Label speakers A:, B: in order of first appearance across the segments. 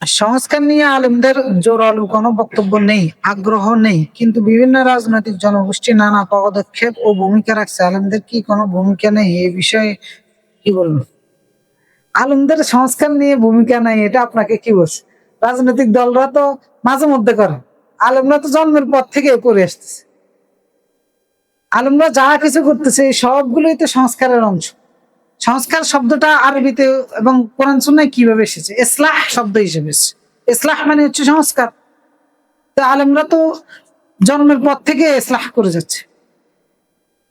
A: সংস্কার নিয়ে আলেমদের জোরালো কোনো বক্তব্য নেই, আগ্রহ নেই, কিন্তু বিভিন্ন রাজনৈতিক জনগোষ্ঠী নানা পদক্ষেপ ও ভূমিকা রাখছে। আলেমদের কি কোনো ভূমিকা নেই? এই বিষয়ে কি বলব? আলেমদের সংস্কার নিয়ে ভূমিকা নাই, এটা আপনাকে কি বলছে? রাজনৈতিক দলরা তো মাঝে মধ্যে করে। আলেমরা তো জন্মের পর থেকে করে আসতেছে। আলেমরা যা কিছু করতেছে সবগুলোই তো সংস্কারের অংশ। সংস্কার শব্দটা আরবিতে এবং কোরআন সুন্নায় কীভাবে এসেছে? ইসলাহ শব্দ হিসেবে এসেছে। ইসলাহ মানে হচ্ছে সংস্কার। তো আলেমরা তো জন্মের পর থেকে ইসলাহ করে যাচ্ছে।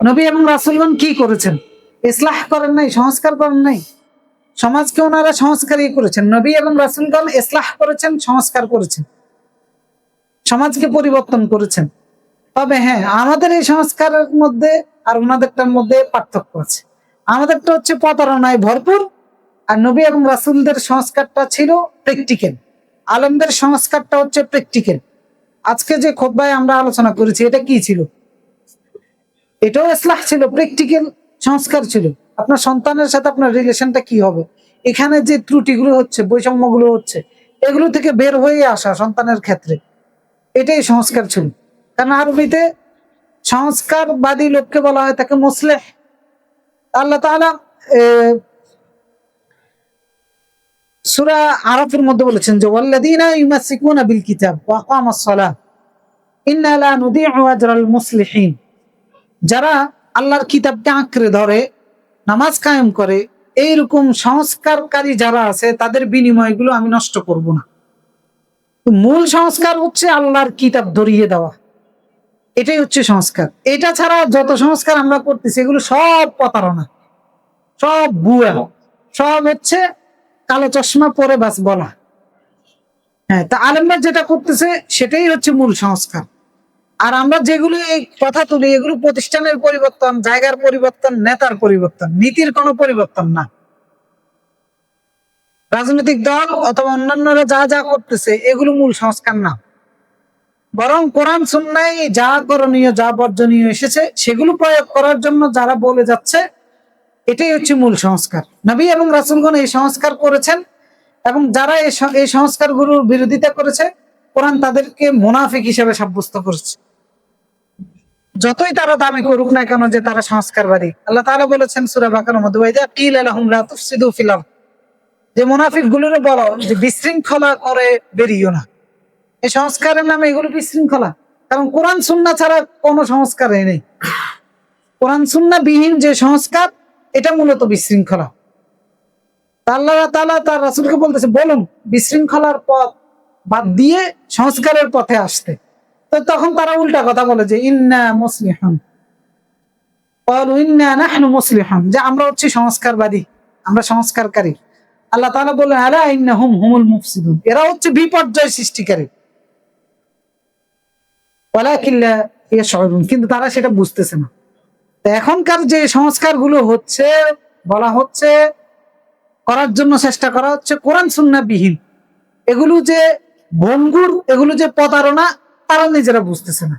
A: নবী এবং রাসুলগণ কি করেছেন? ইসলাহ করেন নাই, সংস্কার করেন নাই। সমাজকে ওনারা সংস্কারই করেছেন। নবী এবং রাসুলগণ ইসলাহ করেছেন, সংস্কার করেছেন। সমাজকে পরিবর্তন করেছেন। তবে হ্যাঁ আমাদের এই সংস্কারের মধ্যে আর ওনাদেরটার মধ্যে পার্থক্য আছে। আমাদেরটা হচ্ছে প্রতারণায় ভরপুর, আর নবী এবং রাসুলদের সংস্কারটা ছিল প্র্যাকটিক্যাল আলমদের সংস্কারটা হচ্ছে প্র্যাকটিক্যাল আজকে যে খোদ্ায় আমরা আলোচনা করেছি, এটা কি ছিল? এটাও ইসলাহ ছিল প্র্যাকটিক্যাল সংস্কার ছিল। আপনার সন্তানের সাথে আপনার রিলেশনটা কি হবে? এখানে যে ত্রুটিগুলো হচ্ছে, বৈষম্যগুলো হচ্ছে, এগুলো থেকে বের হয়ে আসা সন্তানের ক্ষেত্রে, এটাই সংস্কার ছিল। কারণ আরবিতে সংস্কারবাদী লোককে বলা হয় তাকে মুসলেহ। আল্লাহ তাআলা সূরা আরাফের মধ্যে বলেছেন যে, ওয়াল্লাযীনা ইউমাসসিকুনা বিল কিতাব ওয়া আকামাস সালাহ ইন্না লা নুদিউ আজরাল মুসলিহিন। যারা আল্লাহর কিতাবকে আঁকড়ে ধরে, নামাজ কায়েম করে, এইরকম সংস্কারকারী যারা আছে, তাদের বিনিময়গুলো আমি নষ্ট করব না। মূল সংস্কার হচ্ছে আল্লাহর কিতাব ধরিয়ে দেওয়া। এটাই হচ্ছে সংস্কার। এটা ছাড়া যত সংস্কার আমরা করতেছি, এগুলো সব প্রতারণা। সব বুয়া সব হচ্ছে কালো চশমা পরে বাস বলা। হ্যাঁ তা আলেমরা যেটা করতেছে, সেটাই হচ্ছে মূল সংস্কার। আর আমরা যেগুলো এই কথা তুলি, এগুলো প্রতিষ্ঠানের পরিবর্তন, জায়গার পরিবর্তন, নেতার পরিবর্তন, নীতির কোনো পরিবর্তন না। রাজনৈতিক দল অথবা অন্যান্যরা যা যা করতেছে, এগুলো মূল সংস্কার না। বরং কোরআন সুন্নাই যা করণীয়, যা বর্জনীয় এসেছে, সেগুলো প্রয়োগ করার জন্য যারা বলে যাচ্ছে, এটাই হচ্ছে মূল সংস্কার। নবী এবং রাসুলগণ এই সংস্কার করেছেন এবং যারা এই সংস্কারগুলোর বিরোধিতা করেছে, কোরআন তাদেরকে মুনাফিক হিসেবে সাব্যস্ত করেছে। যতই তারা দাবি করুক না কেন যে তারা সংস্কারবাদী। আল্লাহ তারা বলেছেন সুরা বাকারার মধ্যে যে মুনাফিকগুলোর বলো, যে বিশৃঙ্খলা করে বেরিয়েও না। এই সংস্কারের নামে এগুলো বিশৃঙ্খলা। কারণ কোরআন সুন্না ছাড়া কোনো সংস্কার নেই। কোরআন সুন্না বিহীন যে সংস্কার, এটা মূলত বিশৃঙ্খলা। আল্লাহ তালা তার রাসুলকে বলতেছে, বলুন, বিশৃঙ্খলার পথ বাদ দিয়ে সংস্কারের পথে আসতে। তো তখন তারা উল্টা কথা বলে যে, ইন্না মুসলিহান। ইন্না নাহনু মুসলিহান। যে আমরা হচ্ছি সংস্কারবাদী, আমরা সংস্কারকারী। আল্লাহ তালা বললেন, আলা ইন্না হুম হুমুল মুফসিদুন। এরা হচ্ছে বিপর্যয় সৃষ্টিকারী। ওয়ালাকিন লা ইয়াশউরুন, কিন্তু তারা সেটা বুঝতেছে না। তো এখনকার যে সংস্কারগুলো হচ্ছে, বলা হচ্ছে, করার জন্য চেষ্টা করা হচ্ছে কোরআন সুন্না বিহীন। এগুলো যে ভঙ্গুর, এগুলো যে প্রতারণা, তারা নিজেরা বুঝতেছে না।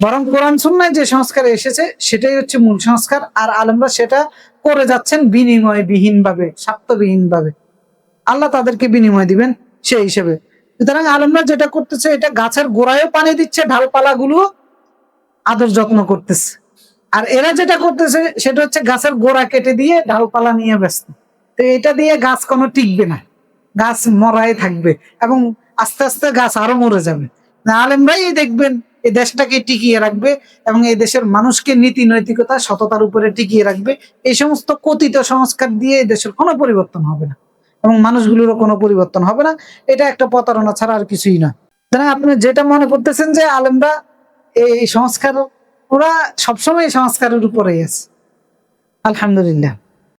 A: বরং কোরআন সুন্নায় যে সংস্কার এসেছে, সেটাই হচ্ছে মূল সংস্কার, আর আলমরা সেটা করে যাচ্ছেন বিনিময় বিহীন ভাবে স্বার্থবিহীন ভাবে আল্লাহ তাদেরকে বিনিময় দিবেন সেই হিসেবে। সুতরাং আলমরা যেটা করতেছে, এটা গাছের গোড়ায়ও পানি দিচ্ছে ঢালপালা গুলো আদর যত্ন করতেছে। আর এরা যেটা করতেছে, সেটা হচ্ছে গাছের গোড়া কেটে দিয়ে ঢালপালা নিয়ে ব্যস্ত। তো এটা দিয়ে গাছ কোনো টিকবে না। গাছ মরাই থাকবে এবং আস্তে আস্তে গাছ আরও মরে যাবে। আলেমরাই দেখবেন, এই দেশটাকে টিকিয়ে রাখবে এবং এই দেশের মানুষকে নীতি নৈতিকতা, সততার উপরে টিকিয়ে রাখবে। এই সমস্ত কথিত সংস্কার দিয়ে এই দেশের কোনো পরিবর্তন হবে না। এবং মানুষগুলোরও কোনো পরিবর্তন হবে না। এটা একটা প্রতারণা ছাড়া আর কিছুই না। সুতরাং আপনি যেটা মনে করতেছেন যে আলেমরা এই সংস্কার, ওরা সবসময় সংস্কারের উপরেই আছে। আলহামদুলিল্লাহ।